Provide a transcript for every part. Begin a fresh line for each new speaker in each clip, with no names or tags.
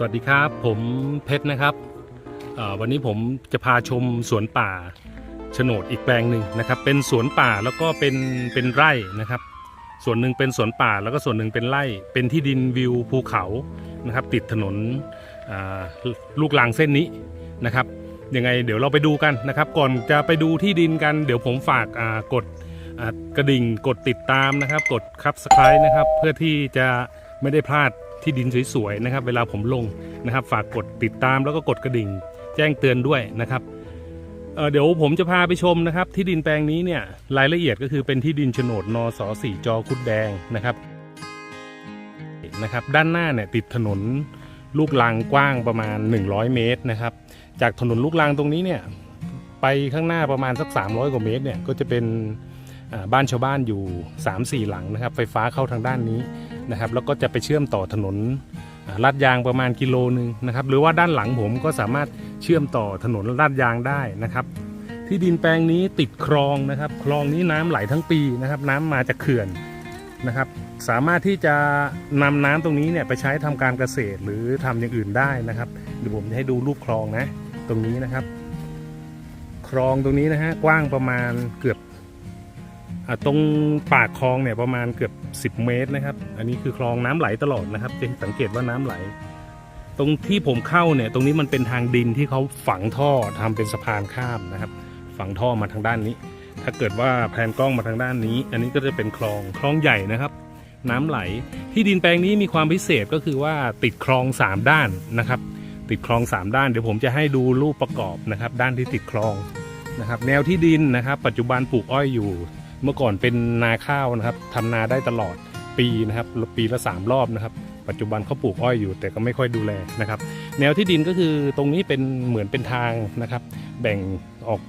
สวัสดีครับผมเพชรนะครับวันนี้ผมจะพาชมสวนป่าโฉนดอีกแปลงหนึ่งนะครับ เป็นสวนป่าแล้วก็เป็นเป็นไร่นะครับ ส่วนหนึ่งเป็นสวนป่าแล้วก็ส่วนหนึ่งเป็นไร่เป็นที่ดินวิวภูเขานะครับ ติดถนนลูกลังเส้นนี้นะครับยังไงเดี๋ยวเราไปดูกันนะครับ ก่อนจะไปดูที่ดินกัน เดี๋ยวผมฝากกดกระดิ่งกดติดตามนะครับ กดคับสไครต์นะครับ เพื่อที่จะไม่ได้พลาด ที่ดินสวยๆนะครับ เวลาผมลงนะครับ ฝากกดติดตามแล้วก็กดกระดิ่ง แจ้งเตือนด้วยนะครับเเดี๋ยวผมจะพาไปชมนะครับ ที่ดินแปลงนี้เนี่ยรายละเอียดก็คือเป็นที่ดินโฉนดนสสี่จอคุดแดงนะครับนะครับ ด้านหน้าเนี่ยติดถนนลูกลังกว้างประมาณ 100 เมตรนะครับ จากถนนลูกลังตรงนี้เนี่ยไปข้างหน้าประมาณสัก 300 กว่าเมตรเนี่ยก็จะเป็น บ้านชาวบ้านอยู่ 3-4 หลังนะครับ ไฟฟ้าเข้าทางด้านนี้นะครับ แล้วก็จะไปเชื่อมต่อถนนลาดยางประมาณกิโลนึงนะครับ หรือว่าด้านหลังผมก็สามารถเชื่อมต่อถนนลาดยางได้นะครับ ที่ดินแปลงนี้ติดคลองนะครับ คลองนี้น้ำไหลทั้งปีนะครับ น้ำมาจากเขื่อนนะครับ สามารถที่จะนำน้ำตรงนี้เนี่ยไปใช้ทำการเกษตรหรือทำอย่างอื่นได้นะครับเดี๋ยวผมจะให้ดูรูปคลองนะ ตรงนี้นะครับ คลองตรงนี้นะฮะกว้างประมาณเกือบ ตรงปากคลองเนี่ยประมาณเกือบ 10 เมตรนะครับ อันนี้คือคลองน้ำไหลตลอดนะครับ จะสังเกตว่าน้ำไหล ตรงที่ผมเข้าเนี่ยตรงนี้มันเป็นทางดินที่เขาฝังท่อทำเป็นสะพานข้ามนะครับ ฝังท่อมาทางด้านนี้ ถ้าเกิดว่าแพนกล้องมาทางด้านนี้ อันนี้ก็จะเป็นคลองคลองใหญ่นะครับ น้ำไหล ที่ดินแปลงนี้มีความพิเศษก็คือว่าติดคลอง 3 ด้านนะครับ ติดคลอง 3 ด้านเดี๋ยวผมจะให้ดูรูปประกอบนะครับ ด้านที่ติดคลองนะครับ แนวที่ดินนะครับ ปัจจุบันปลูกอ้อยอยู่ เมื่อก่อนเป็นนาข้าวนะครับทำนาได้ตลอดปีนะครับปีละสามรอบนะครับ ปัจจุบันเขาปลูกอ้อยอยู่ แต่ก็ไม่ค่อยดูแลนะครับ แนวที่ดินก็คือตรงนี้เป็นเหมือนเป็นทางนะครับ แบ่งออก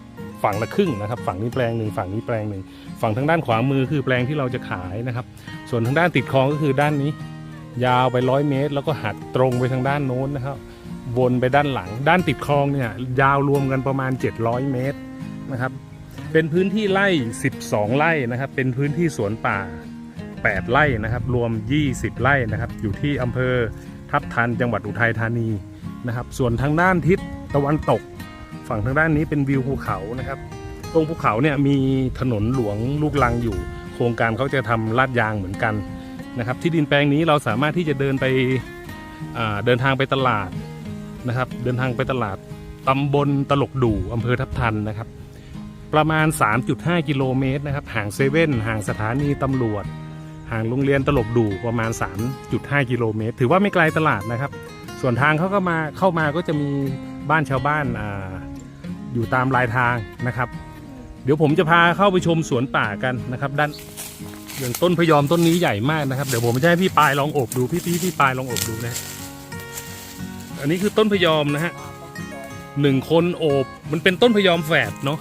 ฝั่งละครึ่งนะครับ ฝั่งนี้แปลงหนึ่งฝั่งนี้แปลงหนึ่งฝั่งทางด้านขวามือคือแปลงที่เราจะขายนะครับ ส่วนทางด้านติดคลองก็คือด้านนี้ ยาวไปร้อยเมตร แล้วก็หักตรงไปทางด้านโน้นนะครับ วนไปด้านหลัง ด้านติดคลองเนี่ยยาวรวมกันประมาณ 700 เมตรนะครับ เป็นพื้นที่ไร่ 12 ไร่นะครับ เป็นพื้นที่สวนป่า 8 ไร่นะครับ รวม 20 ไร่นะครับ อยู่ที่อำเภอทับทันจังหวัดอุทัยธานีนะครับ ส่วนทางด้านทิศตะวันตก ฝั่งทางด้านนี้เป็นวิวภูเขานะครับ ตรงภูเขาเนี่ยมีถนนหลวงลูกลังอยู่ โครงการเขาจะทำลาดยางเหมือนกันนะครับ ที่ดินแปลงนี้เราสามารถที่จะเดินไปเดินทางไปตลาดนะครับ เดินทางไปตลาดตำบลตลกดู่อำเภอทับทันนะครับ ประมาณ 3.5 กิโลเมตรนะครับห่างเซเว่นห่างสถานีตำรวจ ห่างโรงเรียนตลกดู่ประมาณ 3.5 กิโลเมตร ถือว่าไม่ไกลตลาดนะครับ ส่วนทางเขาก็มาเข้ามาก็จะมีบ้านชาวบ้านออยู่ตามรายทางนะครับ เดี๋ยวผมจะพาเข้าไปชมสวนป่ากันนะครับ ด้านอย่างต้นพยอมต้นนี้ใหญ่มากนะครับ เดี๋ยวผมจะให้พี่ปลายลองอบดูพี่พี่พี่ปลายลองอบดูนะอันนี้คือต้นพยอมนะฮะหนึ่งคนโอบมันเป็นต้นพยอมแฝดเนาะ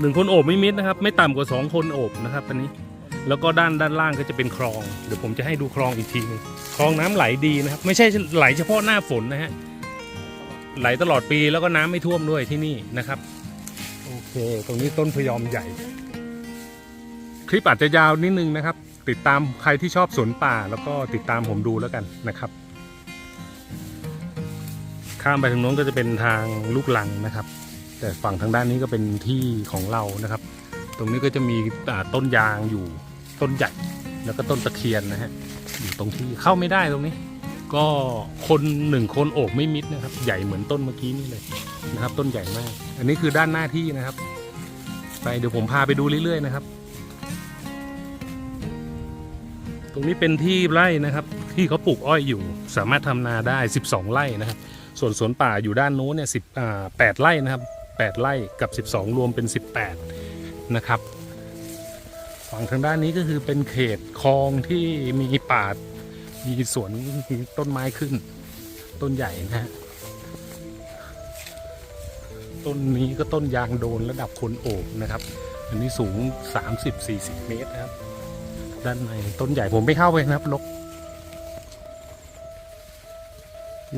หนึ่งคนโอบไม่มิดนะครับ ไม่ต่ำกว่าสองคนโอบนะครับอันนี้ แล้วก็ด้านด้านล่างก็จะเป็นคลอง เดี๋ยวผมจะให้ดูคลองอีกทีหนึงคลองน้ำไหลดีนะครับ ไม่ใช่ไหลเฉพาะหน้าฝนนะฮะไหลตลอดปีแล้วก็น้ำไม่ท่วมด้วยที่นี่นะครับโอเค ตรงนี้ต้นพยอมใหญ่ คลิปอาจจะยาวนิดนึงนะครับ ติดตามใครที่ชอบสวนป่า แล้วก็ติดตามผมดูแล้วกันนะครับ ข้ามไปทางโน้นก็จะเป็นทางลูกลังนะครับ แต่ฝั่งทางด้านนี้ก็เป็นที่ของเรานะครับ ตรงนี้ก็จะมีต้นยางอยู่ต้นใหญ่แล้วก็ต้นตะเคียนนะฮะอยู่ตรงที่เข้าไม่ได้ตรงนี้ ก็คนหนึ่งคนโอบไม่มิดนะครับ ใหญ่เหมือนต้นเมื่อกี้นี่เลยนะครับ ต้นใหญ่มาก อันนี้คือด้านหน้าที่นะครับ ไปเดี๋ยวผมพาไปดูเรื่อยๆนะครับ ตรงนี้เป็นที่ไร่นะครับที่เขาปลูกอ้อยอยู่ สามารถทำนาได้ 12 ไร่นะครับ ส่วนสวนป่าอยู่ด้านโน้นเนี่ยสิบแปดไร่นะครับ แปดไร่กับ 12 รวมเป็น 18 นะครับ ฝั่งทางด้านนี้ก็คือเป็นเขตคลองที่มีป่ามีสวนต้นไม้ขึ้น ต้นใหญ่นะฮะต้นนี้ก็ต้นยางโดนระดับคนโอบนะครับ อันนี้สูง 30-40 เมตรนะครับ ด้านในต้นใหญ่ผมไม่เข้าไปนะครับลก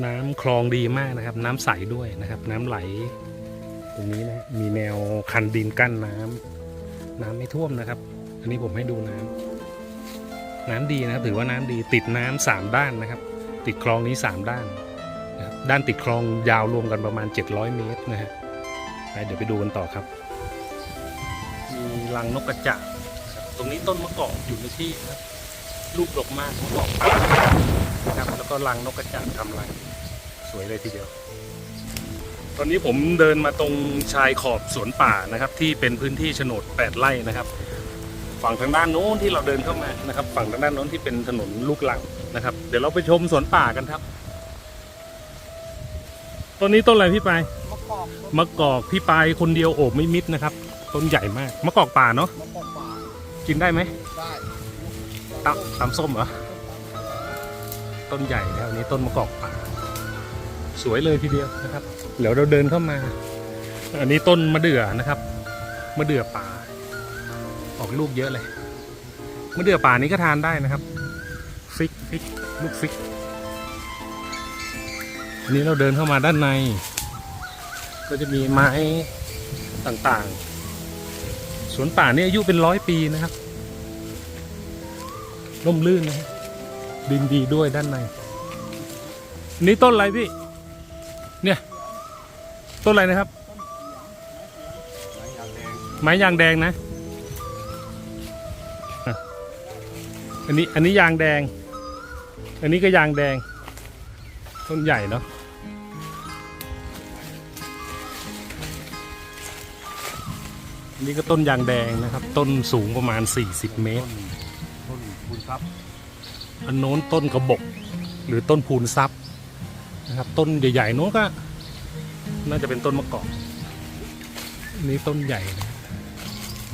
น้ำคลองดีมากนะครับ น้ำใสด้วยนะครับ น้ำไหล ตรงนี้นะมีแนวคันดินกั้นน้ำน้ำไม่ท่วมนะครับ อันนี้ผมให้ดูน้ำน้ำดีนะครับ ถือว่าน้ำดีติดน้ำสามด้านนะครับ ติดคลองนี้สามด้านด้านติดคลองยาวรวมกันประมาณ 700 เมตรนะฮะไปเดี๋ยวไปดูกันต่อครับ มีรังนกกระจาบตรงนี้ต้นมะกอกอยู่ในที่ครับลูกดกมากมะกอกาะครับแล้วก็รังนกกระจาบทำรังสวยเลยทีเดียว ตอนนี้ผมเดินมาตรงชายขอบสวนป่านะครับ ที่เป็นพื้นที่โฉนด 8 ไร่นะครับ ฝั่งทางด้านโน้นที่เราเดินเข้ามานะครับ ฝั่งทางด้านโน้นที่เป็นถนนลูกลังนะครับ เดี๋ยวเราไปชมสวนป่ากันครับต้นนี้ต้นอะไรพี่ปาย
มะกอก
มะกอกพี่ปายคนเดียวโอบไม่มิดนะครับ ต้นใหญ่มากมะกอกป่าเนาะ
มะกอกป่า
กินได้ไหม
ได้
ตำตำส้มเหรอต้นใหญ่แล้วอันนี้ต้นมะกอกป่า สวยเลยทีเดียวนะครับเดี๋ยวเราเดินเข้ามา อันนี้ต้นมะเดื่อนะครับมะเดื่อป่า ออกลูกเยอะเลยมะเดื่อป่านี้ก็ทานได้นะครับฟิกฟิกลูกฟิกอันนี้เราเดินเข้ามาด้านใน ก็จะมีไม้ต่างๆ สวนป่านี่อายุเป็นร้อยปีนะครับร่มรื่นนะดินดีด้วยด้านใน นี่ต้นอะไรพี่ เนี่ย ต้นอะไรนะครับ ไม้ยางแดงนะอะอันนี้อันนี้ยางแดง อันนี้ก็ยางแดง ต้นใหญ่เนาะอันนี้ก็ต้นยางแดงนะครับ ต้นสูงประมาณ 40 เมตร
ต้นคุณครับ
อันโน้นต้นกระบกหรือต้นพูนซับ นะครับต้นใหญ่ๆโน้นก็ น่าจะเป็นต้นมะกอกอันนี่ต้นใหญ่นะ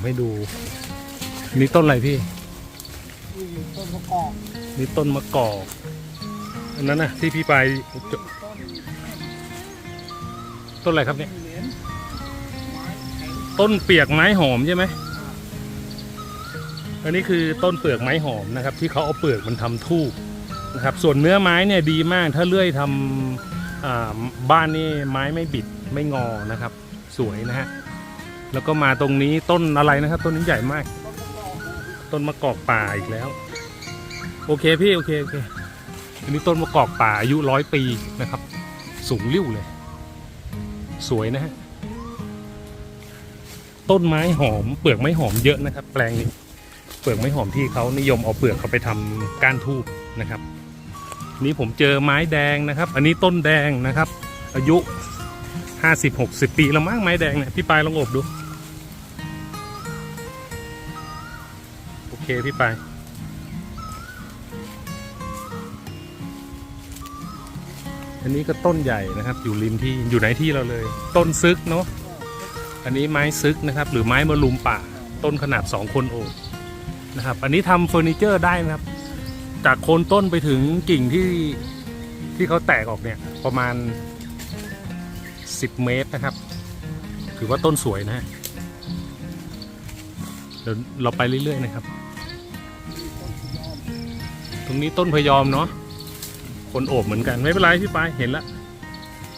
ไม่ดู นี่ต้นอะไรพี่
นี่ต้นมะกอก
นี่ต้นมะกอกอันนั้นนะที่พี่ไป
ต้น
ต้นอะไรครับเนี่ย
เหรียญไม้แข็ง
ต้นเปียกไม้หอมใช่ไหมอันนี้คือต้นเปลือกไม้หอมนะครับ ที่เขาเอาเปลือกมันทำทูบ นะครับส่วนเนื้อไม้เนี่ยดีมากถ้าเลื่อยทำบ้านนี่ไม้ไม่บิดไม่งอนะครับ สวยนะฮะแล้วก็มาตรงนี้ต้นอะไรนะครับ ต้นนี้ใหญ่มาก
ต้นมะกอก
ต้นมะกอกป่าอีกแล้ว โอเคพี่โอเคโอเคอันนี้ต้นมะกอกป่าอายุร้อยปีนะครับ สูงริ้วเลย สวยนะฮะต้นไม้หอมเปลือกไม้หอมเยอะนะครับ แปลงนี้เปลือกไม้หอมที่เขานิยมเอาเปลือกเขาไปทำก้านทูบนะครับ นี่ผมเจอไม้แดงนะครับ อันนี้ต้นแดงนะครับ อายุห้าสิบหกสิบปีแล้วมั้งไม้แดงเนี่ยพี่ปายลองอบดู โอเคพี่ปายอันนี้ก็ต้นใหญ่นะครับ อยู่ริมที่อยู่ในที่เราเลย ต้นซึกเนาะอันนี้ไม้ซึกนะครับ หรือไม้มะลุมป่า ต้นขนาด 2 คนโอบนะครับ อันนี้ทำเฟอร์นิเจอร์ได้นะครับ จากโคนต้นไปถึงกิ่งที่ที่เขาแตกออกเนี่ยประมาณ 10 เมตรนะครับ ถือว่าต้นสวยนะเดี๋ยวเราไปเรื่อยๆนะครับ ตรงนี้ต้นพยอมเนาะคนโอบเหมือนกันไม่เป็นไรพี่ปายเห็นละ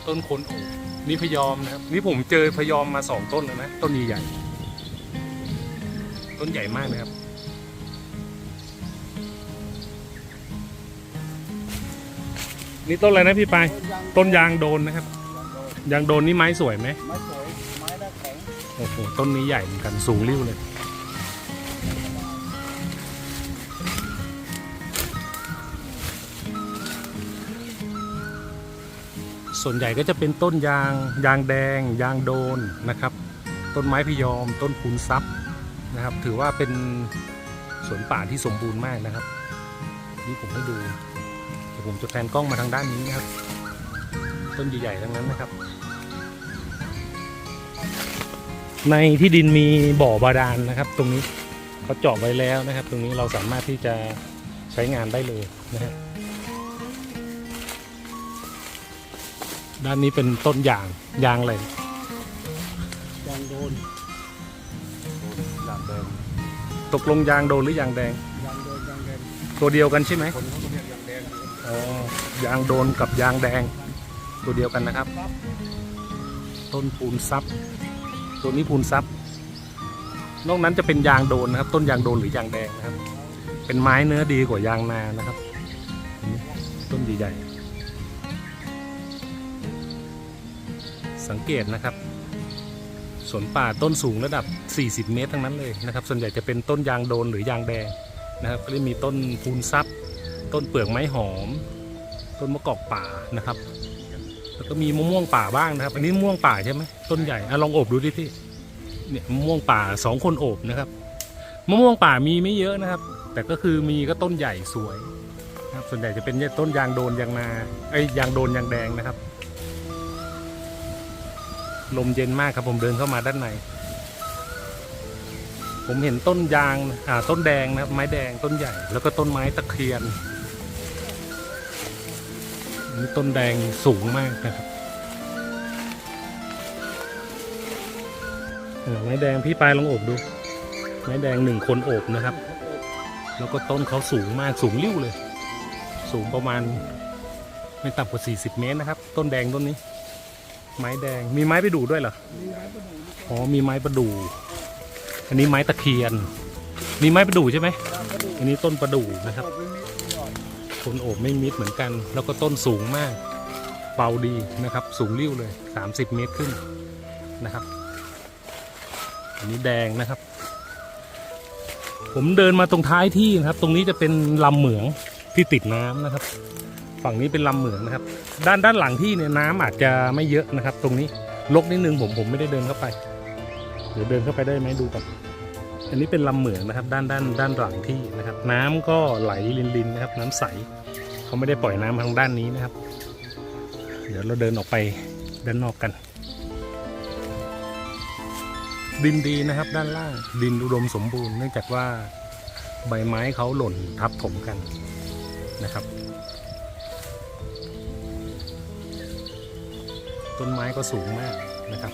ต้นคนโอบนี่พยอมนะครับ นี่ผมเจอพยอมมาสองต้นแล้วนะ ต้นใหญ่ๆต้นใหญ่มากนะครับ นี่ต้นอะไรนะพี่ปาย
ต้นยาง
โดนนะครับ
ยางโดน
นี่ไม้สวยไหม
ไม้สวยไม้ได้แข็ง
โอ้โหต้นนี้ใหญ่เหมือนกันสูงริ้วเลยส่วนใหญ่ก็จะเป็นต้นยางยางแดง ยางโดนนะครับ ต้นไม้พยอม ต้นพูนซับนะครับ ถือว่าเป็นสวนป่าที่สมบูรณ์มากนะครับ นี่ผมให้ดู ผมจะแพนกล้องมาทางด้านนี้นะครับ ต้นใหญ่ๆทั้งนั้นนะครับ ในที่ดินมีบ่อบาดาลนะครับ ตรงนี้เขาเจาะไว้แล้วนะครับ ตรงนี้เราสามารถที่จะใช้งานได้เลยนะฮะด้านนี้เป็นต้นยางยางอะไร
ยางโดนยางแดง
ตกลงยางโดนหรือยางแดง
ยางโดนยางแดง
ตัวเดียวกันใช่ไหม
ยาง
โดนกับยางแดง ตัวเดียวกันนะครับ
ครับ
ต้นพูนซับตัวนี้พูนซับนอกนั้นจะเป็นยางโดนนะครับ ต้นยางโดนหรือยางแดงนะครับ เป็นไม้เนื้อดีกว่ายางนานะครับอันนี้ต้นใหญ่ๆสังเกตนะครับสวนป่าต้นสูงระดับ 40 เมตรทั้งนั้นเลยนะครับ ส่วนใหญ่จะเป็นต้นยางโดนหรือยางแดงนะครับ ก็จะมีต้นพูนซับ ต้นเปลือกไม้หอม ต้นมะกอกป่านะครับ แล้วก็มีมะม่วงป่าบ้างนะครับ อันนี้มะม่วงป่าใช่ไหมต้นใหญ่อะลองโอบดูดิพี่เนี่ยมะม่วงป่าสองคนโอบนะครับมะม่วงป่ามีไม่เยอะนะครับ แต่ก็คือมีก็ต้นใหญ่สวยนะครับส่วนใหญ่จะเป็นต้นยางโดนยางนาไอ้ยางโดนยางแดงนะครับ ลมเย็นมากครับผมเดินเข้ามาด้านใน ผมเห็นต้นยางอ่าต้นแดงนะครับ ไม้แดงต้นใหญ่ แล้วก็ต้นไม้ตะเคียน นนี่ต้นแดงสูงมากนะครับเออไม้แดงพี่ปลายลองโอบดู ไม้แดงหนึ่งคนโอบนะครับ แล้วก็ต้นเขาสูงมากสูงริ้วเลย สูงประมาณไม่ต่ำกว่า 40 เมตรนะครับ ต้นแดงต้นนี้ ไม้แดงมีไม้ไปดูด้วยเหรอ
มีไม้ประดู่
อ๋อมีไม้ประดู่อันนี้ไม้ตะเคียน มีไม้ประดู่ใช่ไหม
ตามประดู่
อันนี้ต้นประดู่นะครับ คนโอบไม่มิดเหมือนกัน แล้วก็ต้นสูงมาก เบาดีนะครับ สูงริ้วเลย 30 เมตรขึ้นนะครับ อันนี้แดงนะครับ ผมเดินมาตรงท้ายที่นะครับ ตรงนี้จะเป็นลำเหมืองที่ติดน้ำนะครับ ฝั่งนี้เป็นลำเหมืองนะครับ ด้านด้านหลังที่เนี่ยน้ำอาจจะไม่เยอะนะครับ ตรงนี้ลกนิดนึงผมผมไม่ได้เดินเข้าไป เดี๋ยวเดินเข้าไปได้ไหมดูก่อน อันนี้เป็นลำเหมืองนะครับด้านด้านด้านหลังที่นะครับ น้ำก็ไหลลินลินๆนะครับ น้ำใสเขาไม่ได้ปล่อยน้ำทางด้านนี้นะครับ เดี๋ยวเราเดินออกไปด้านนอกกัน ดินดีนะครับ ด้านล่างดินอุดมสมบูรณ์เนื่องจากว่าใบไม้เขาหล่นทับถมกันนะครับ ต้นไม้ก็สูงมากนะครับ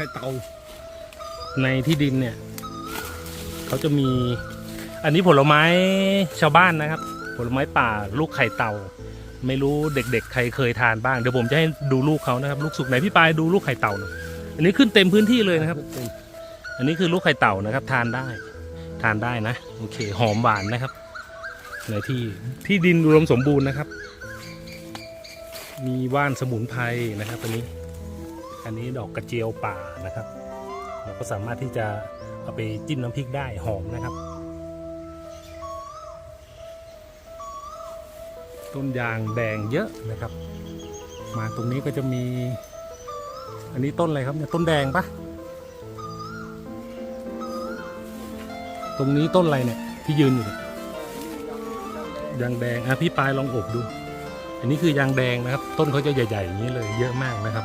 ช้เตา
ในที่ดินเนี่ย เขาจะมี อันนี้ผลไม้ชาวบ้านนะครับ ผลไม้ป่าลูกไข่เต่า ไม่รู้เด็กๆ ใครเคยทานบ้าง เดี๋ยวผมจะให้ดูลูกเขานะครับ ลูกสุกไหนพี่ปายดูลูกไข่เต่าหน่อยอันนี้ขึ้นเต็มพื้นที่เลยนะครับ อันนี้คือลูกไข่เต่านะครับ ทานได้ ทานได้นะ โอเค หอมหวานนะครับ ในที่ที่ดินอุดมสมบูรณ์นะครับ มีว่านสมุนไพรนะครับอันนี้ อันนี้ดอกกระเจียวป่านะครับ เราก็สามารถที่จะเอาไปจิ้มน้ำพริกได้หอมนะครับ ต้นยางแดงเยอะนะครับ มาตรงนี้ก็จะมี อันนี้ต้นอะไรครับเนี่ยต้นแดงปะตรงนี้ต้นอะไรเนี่ยที่ยืนอยู่เนี่ยยางแดงอะพี่ปลายลองอบดู อันนี้คือยางแดงนะครับ ต้นเขาจะใหญ่ๆอย่างนี้เลยเยอะมากนะครับ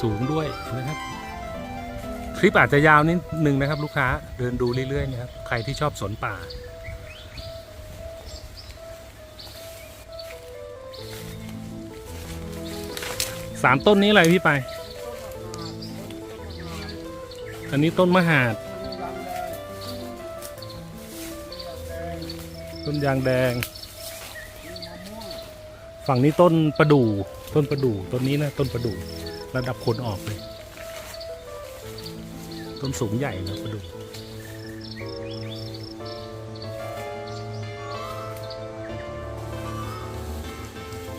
สูงด้วยนะครับ คลิปอาจจะยาวนิดนึงนะครับ ลูกค้าเดินดูเรื่อยๆนะครับ ใครที่ชอบสวนป่า สามต้นนี้อะไรพี่ไป อันนี้ต้นมะหาด ต้นยางแดง ฝั่งนี้ต้นประดู่ต้นประดู่ต้นนี้นะต้นประดู่ ระดับคนออกเลย ต้นสูงใหญ่นะประดู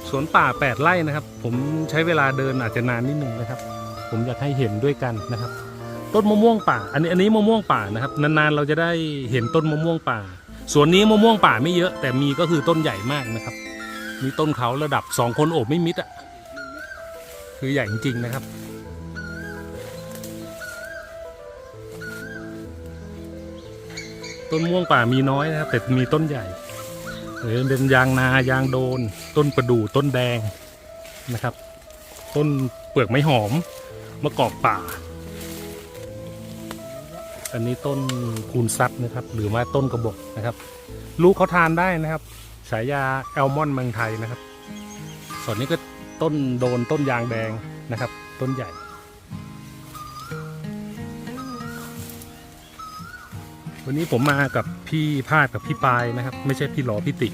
สวนป่า 8 ไร่นะครับ ผมใช้เวลาเดินอาจจะนานนิดนึงนะครับ ผมอยากให้เห็นด้วยกันนะครับ ต้นมะม่วงป่า อันนี้อันนี้มะม่วงป่านะครับ นานๆเราจะได้เห็นต้นมะม่วงป่าสวนนี้มะม่วงป่าไม่เยอะ แต่มีก็คือต้นใหญ่มากนะครับ มีต้นเขาระดับสองคนโอบไม่มิดอะ คือใหญ่จริง ๆ นะครับ ต้นม่วงป่ามีน้อยนะครับ แต่มีต้นใหญ่หรือเป็นยางนายางโดน ต้นประดู่ต้นแดงนะครับ ต้นเปลือกไม้หอมมะกอกป่า อันนี้ต้นคูนซับนะครับ หรือว่าต้นกระบอกนะครับ ลูกเขาทานได้นะครับ ฉายาแอลมอนเมืองไทยนะครับ ส่วนนี้ก็ ต้นโดนต้นยางแดงนะครับ ต้นใหญ่ วันนี้ผมมากับพี่พาดกับพี่ปายนะครับ ไม่ใช่พี่หลอพี่ติ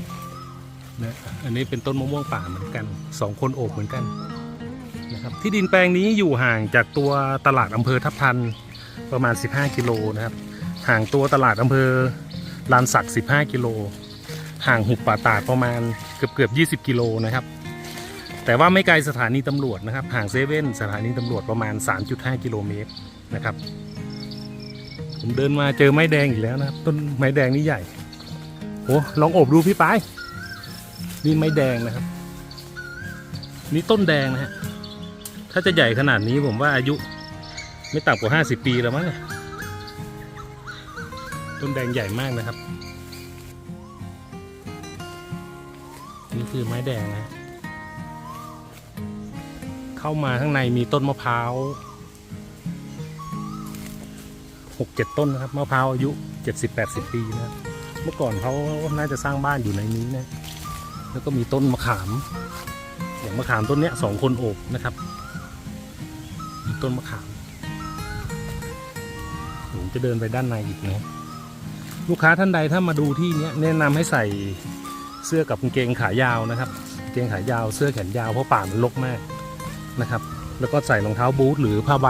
นะอันนี้เป็นต้นมะม่วงป่าเหมือนกันสองคนโอบเหมือนกันนะครับที่ดินแปลงนี้อยู่ห่างจากตัวตลาดอำเภอทับทันประมาณ 15 กิโลนะครับ ห่างตัวตลาดอำเภอลานสัก 15 กิโล ห่างหุบป่าตาดประมาณเกือบเกือบ 20 กิโลนะครับ แต่ว่าไม่ไกลสถานีตำรวจนะครับ ห่างเซเว่นสถานีตำรวจประมาณ 3.5 กิโลเมตรนะครับ ผมเดินมาเจอไม้แดงอีกแล้วนะครับ ต้นไม้แดงนี่ใหญ่โอ้ลองอบดูพี่ปายนี่ไม้แดงนะครับ นี่ต้นแดงนะฮะถ้าจะใหญ่ขนาดนี้ผมว่าอายุ ไม่ต่ำกว่า 50 ปีแล้วมั้งต้นแดงใหญ่มากนะครับ นี่คือไม้แดงนะ เข้ามาข้างในมีต้นมะพร้าวหกเจ็ดต้นนะครับมะพร้าวอายุเจ็ดสิบแปดสิบปีนะครับเมื่อก่อนเขาน่าจะสร้างบ้านอยู่ในนี้นะ แล้วก็มีต้นมะขาม อย่างมะขามต้นเนี้ยสองคนโอบนะครับ มีต้นมะขามผมจะเดินไปด้านในอีกนะลูกค้าท่านใดถ้ามาดูที่เนี้ยแนะนำให้ใส่เสื้อกับกางเกงขายาวนะครับกางเกงขายาวเสื้อแขนยาวเพราะป่ามันรกมาก นะครับ แล้วก็ใส่รองเท้าบูทหรือผ้าใบ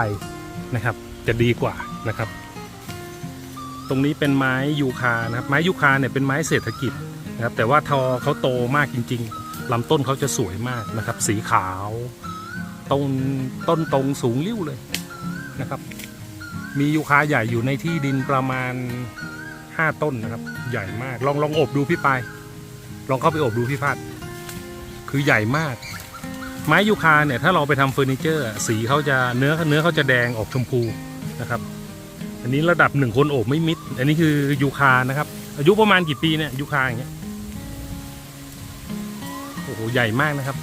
นะครับ จะดีกว่านะครับ ตรงนี้เป็นไม้ยูคานะครับ ไม้ยูคาเนี่ยเป็นไม้เศรษฐกิจนะครับ แต่ว่าทอเขาโตมากจริง ๆลำต้นเขาจะสวยมากนะครับ สีขาวต้นต้นตรงสูงริ้วเลยนะครับ มียูคาใหญ่อยู่ในที่ดินประมาณ 5 ต้นนะครับ ใหญ่มาก ลองลองอบดูพี่ปายลองเข้าไปอบดูพี่พัดคือใหญ่มาก ไม้ยูคาเนี่ยถ้าเราไปทำเฟอร์นิเจอร์ สีเขาจะเนื้อเนื้อเขาจะแดงออกชมพูนะครับ อันนี้ระดับหนึ่งคนโอบไม่มิด อันนี้คือยูคานะครับ อายุประมาณกี่ปีเนี่ยยูคาอย่างเงี้ยโอ้โหใหญ่มากนะครับ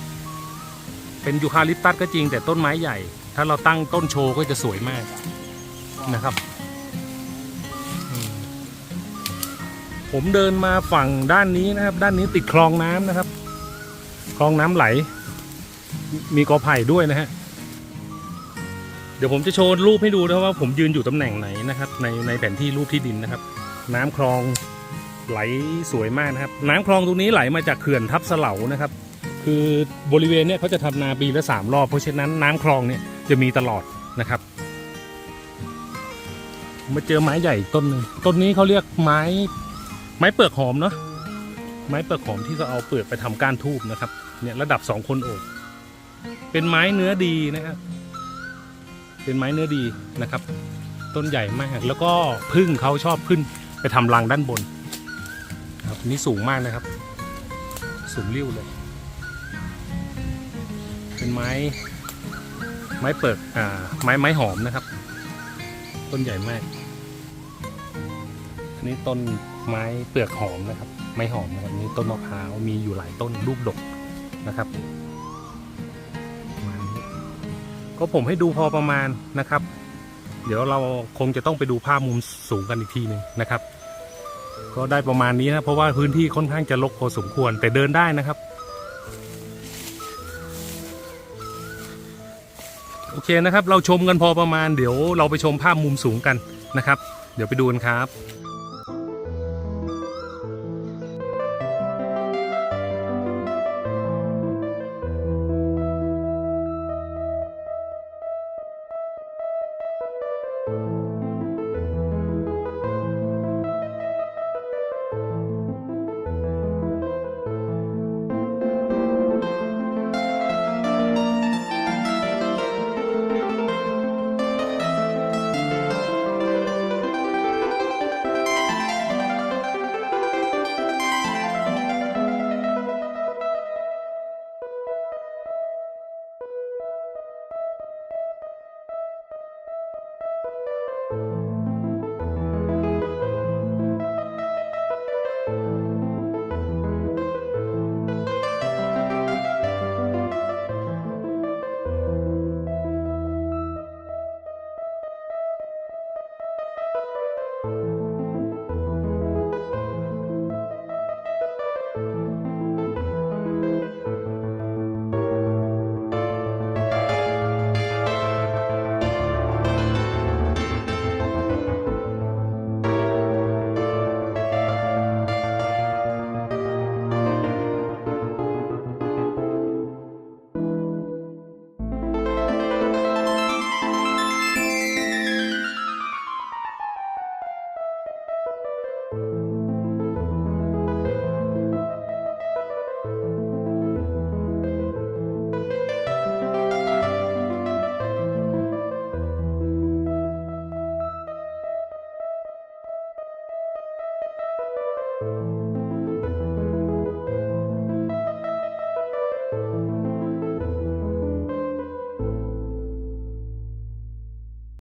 เป็นยูคาลิปตัสก็จริงแต่ต้นไม้ใหญ่ ถ้าเราตั้งต้นโชว์ก็จะสวยมากนะครับ ผมเดินมาฝั่งด้านนี้นะครับ ด้านนี้ติดคลองน้ำนะครับ คลองน้ำไหล มีกอไผ่ด้วยนะฮะ เดี๋ยวผมจะโชว์รูปให้ดูนะว่าผมยืนอยู่ตำแหน่งไหนนะครับ ในในแผนที่รูปที่ดินนะครับ น้ำคลองไหลสวยมากนะครับ น้ำคลองตรงนี้ไหลมาจากเขื่อนทับสเหลานะครับ คือบริเวณเนี้ยเขาจะทำนาปีละสามรอบเพราะฉะนั้นน้ำคลองเนี่ยจะมีตลอดนะครับมาเจอไม้ใหญ่ต้นหนึ่งต้นนี้เขาเรียกไม้ไม้เปลือกหอมเนาะไม้เปลือกหอมที่เขาเอาเปลือกไปทำก้านทูบนะครับเนี่ยระดับสองคนโอบ เป็นไม้เนื้อดีนะครับ เป็นไม้เนื้อดีนะครับ ต้นใหญ่มาก แล้วก็พึ่งเขาชอบขึ้นไปทำรังด้านบน ครับนี่สูงมากนะครับ สูงริ้วเลย เป็นไม้ ไม้เปิดอ่า ไม้ไม้หอมนะครับ ต้นใหญ่มาก อันนี้ต้นไม้เปลือกหอมนะครับ ไม้หอมนะครับนี่ต้นมะพร้าวมีอยู่หลายต้นลูกดกนะครับ ก็ผมให้ดูพอประมาณนะครับ เดี๋ยวเราคงจะต้องไปดูภาพมุมสูงกันอีกทีหนึ่งนะครับ ก็ได้ประมาณนี้นะเพราะว่าพื้นที่ค่อนข้างจะรกพอสมควรแต่เดินได้นะครับ โอเคนะครับ เราชมกันพอประมาณ เดี๋ยวเราไปชมภาพมุมสูงกันนะครับ เดี๋ยวไปดูกันครับ